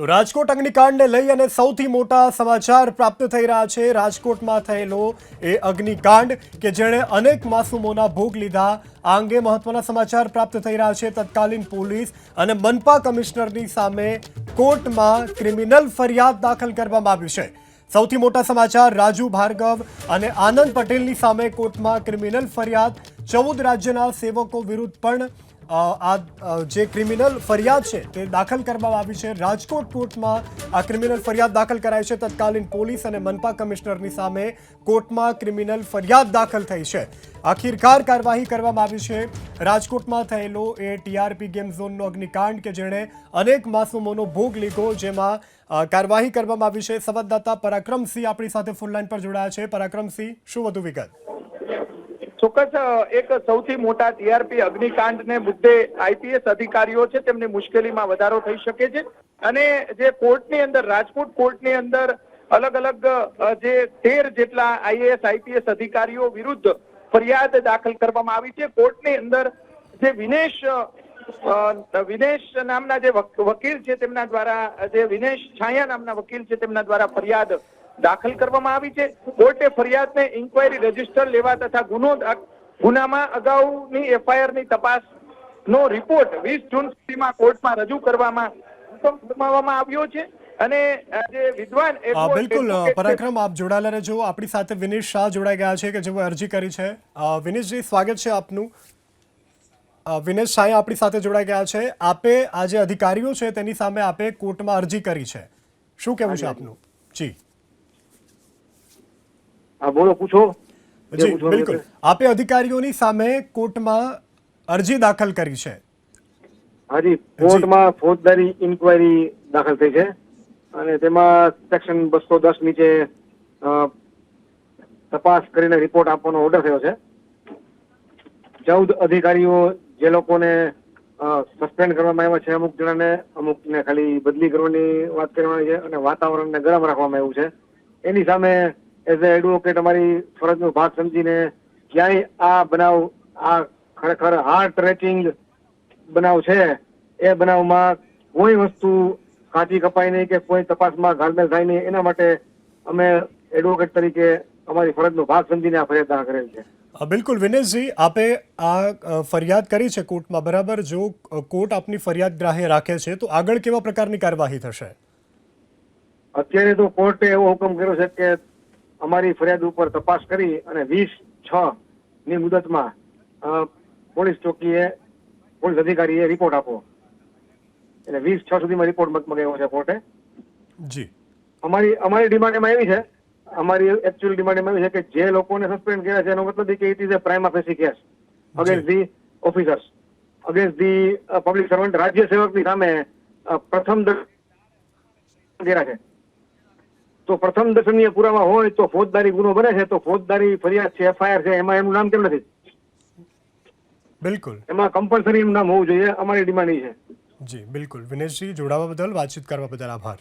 તો રાજકોટ અગ્નિકાંડને લઈ અને સૌથી મોટા સમાચાર પ્રાપ્ત થઈ રહ્યા છે. રાજકોટમાં થયેલો એ અગ્નિકાંડ કે જેણે અનેક માસૂમોના ભોગ લીધા આ અંગે મહત્વના સમાચાર પ્રાપ્ત થઈ રહ્યા છે. તત્કાલીન પોલીસ અને મનપા કમિશનરની સામે કોર્ટમાં ક્રિમિનલ ફરિયાદ દાખલ કરવામાં આવી છે. સૌથી મોટા સમાચાર રાજુ ભાર્ગવ અને આનંદ પટેલની સામે કોર્ટમાં ક્રિમિનલ ફરિયાદ. ચૌદ રાજ્યના સેવકો વિરુદ્ધ પણ આ જે ક્રિમિનલ ફરિયાદ છે તે દાખલ કરવામાં આવી છે. રાજકોટ કોર્ટમાં આ ક્રિમિનલ ફરિયાદ દાખલ કરાઈ છે. તત્કાલીન પોલીસ અને મનપા કમિશનરની સામે કોર્ટમાં ક્રિમિનલ ફરિયાદ દાખલ થઈ છે. આખિરકાર કાર્યવાહી કરવામાં આવી છે. રાજકોટમાં થયેલો એ ટીઆરપી ગેમ ઝોનનો અગ્નિકાંડ કે જેણે અનેક માસૂમોનો ભોગ લીધો જેમાં કાર્યવાહી કરવામાં આવી છે. સંવાદદાતા પરાક્રમસિંહ આપણી સાથે ફૂલ લાઈન પર જોડાયા છે. પરાક્રમસિંહ, શું વધુ વિગત? ચોક્કસ એક સૌથી મોટા ટીઆરપી અગ્નિકાંડને મુદ્દે આઈપીએસ અધિકારીઓ છે, તેમની મુશ્કેલીમાં વધારો થઈ શકે છે. અને જે કોર્ટની અંદર, રાજકોટ કોર્ટની અંદર અલગ અલગ જે તેર જેટલા આઈએએસ, આઈપીએસ અધિકારીઓ વિરુદ્ધ ફરિયાદ દાખલ કરવામાં આવી છે. કોર્ટની અંદર જે વિનેશ વિનેશ નામના જે વક- વકીલ છે, તેમના દ્વારા, જે વિનેશ છાયા નામના વકીલ છે, તેમના દ્વારા ફરિયાદ દાખલ કરવામાં આવી છે. કોર્ટે ફરિયાદને ઇન્કવાયરી રજિસ્ટર લેવા તથા ગુનો ગુનામાં અગાઉની એફઆઈઆરની તપાસનો રિપોર્ટ વીસ જૂન સુધીમાં કોર્ટમાં રજૂ કરવામાં ફરમાવવામાં આવ્યો છે. અને જે વિદ્વાન બિલકુલ પરાક્રમ આપ જોડાયેલા રહેજો. આપણી સાથે વિનેશ શાહ જોડાઈ ગયા છે કે જેઓ અરજી કરી છે. વિનેશજી સ્વાગત છે આપનું. વિનેશ શાહ આપણી સાથે જોડાઈ ગયા છે. આપે આ જે અધિકારીઓ છે તેની સામે આપે કોર્ટમાં અરજી કરી છે. શું કહેવું છે આપનું? જી. હા બોલો પૂછો. જી બિલકુલ. આપે અધિકારીઓની સામે કોર્ટમાં અરજી દાખલ કરી છે. હાજી કોર્ટમાં ફોજદારી ઇન્કવાયરી દાખલ થઈ છે અને તેમાં સેક્શન બસો દસ નીચે તપાસ કરીને રિપોર્ટ આપવાનો ઓર્ડર થયો છે. ચૌદ અધિકારીઓ જે લોકોને સસ્પેન્ડ કરવામાં આવ્યા છે અમુક જણાને અમુકને ખાલી બદલી કરવાની વાત કરવાની છે અને વાતાવરણને ગરમ રાખવામાં આવ્યું છે. એની સામે એઝ અ એડવોકેટ અમારી ફરજનો ભાગ સમજીને ક્યાંય આ બનાવ આ ખરેખર હાર્ટ રેચિંગ બનાવ છે એ બનાવમાં કોઈ વસ્તુ કાચી કપાય નહીં કે કોઈ તપાસમાં ઘાલમેલ થાય નહીં. એના માટે અમે એડવોકેટ તરીકે અમારી ફરજનો ભાગ સમજીને આ ફરિયાદ દાખલ કરેલ છે. બિલકુલ વિનેશજી આપે આ ફરિયાદ કરી છે કોર્ટમાં બરાબર? જો કોર્ટ આપની ફરિયાદ ગ્રાહ્ય રાખે છે તો આગળ કેવા પ્રકારની કાર્યવાહી થશે? અત્યારે તો કોર્ટે એવો હુકમ કર્યો છે કે અમારી ફરિયાદ ઉપર તપાસ કરી અને વીસ છ ની મુદતમાં પોલીસ ચોકીએ પોલીસ અધિકારીએ રિપોર્ટ આપો એટલે વીસ છ સુધીમાં રિપોર્ટ મગાવ્યો છે કોર્ટે. જી. અમારી અમારી ડિમાન્ડ એમાં એવી છે અમારી એકચ્યુઅલ ડિમાન્ડ એમાં એવી છે કે જે લોકોને સસ્પેન્ડ કર્યા છે એનો મતલબ કે it is a prime facie case against the officers against the public servant રાજ્ય સેવકની સામે પ્રથમ કર્યા છે. તો પ્રથમ દર્શનીય પુરાવા હોય તો ફોજદારી ગુનો બને છે તો ફોજદારી ફરિયાદ છે એફઆઈઆર છે એમાં એનું નામ કેમ નથી? બિલકુલ. એમાં કમ્પલસરી એનું નામ હોવું જોઈએ અમારી ડિમાન્ડ છે. જી બિલકુલ. વિનેશજી જોડાવા બદલ વાતચીત કરવા બદલ આભાર.